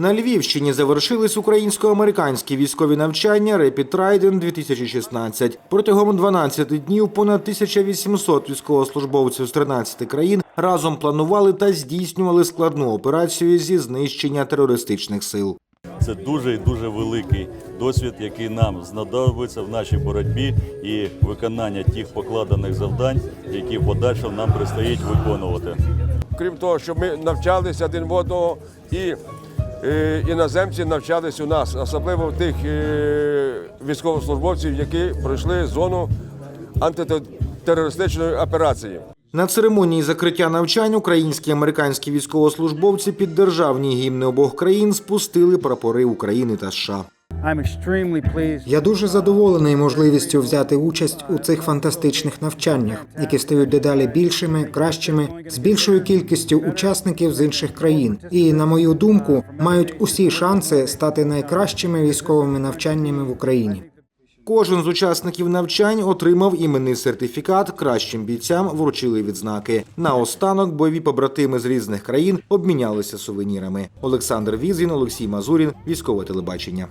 На Львівщині завершились українсько-американські військові навчання Rapid Trident 2016. Протягом 12 днів понад 1800 військовослужбовців з 13 країн разом планували та здійснювали складну операцію зі знищення терористичних сил. Це дуже і дуже великий досвід, який нам знадобиться в нашій боротьбі і виконання тих покладених завдань, які в подальшому нам предстоїть виконувати. Крім того, що ми навчалися один в одного, і іноземці навчались у нас, особливо тих е, військовослужбовців, які пройшли зону антитерористичної операції. На церемонії закриття навчань українські і американські військовослужбовці під державні гімни обох країн спустили прапори України та США. Я дуже задоволений можливістю взяти участь у цих фантастичних навчаннях, які стають дедалі більшими, кращими, з більшою кількістю учасників з інших країн, і, на мою думку, мають усі шанси стати найкращими військовими навчаннями в Україні. Кожен з учасників навчань отримав іменний сертифікат. Кращим бійцям вручили відзнаки. Наостанок бойові побратими з різних країн обмінялися сувенірами. Олександр Візін, Олексій Мазурін, військове телебачення.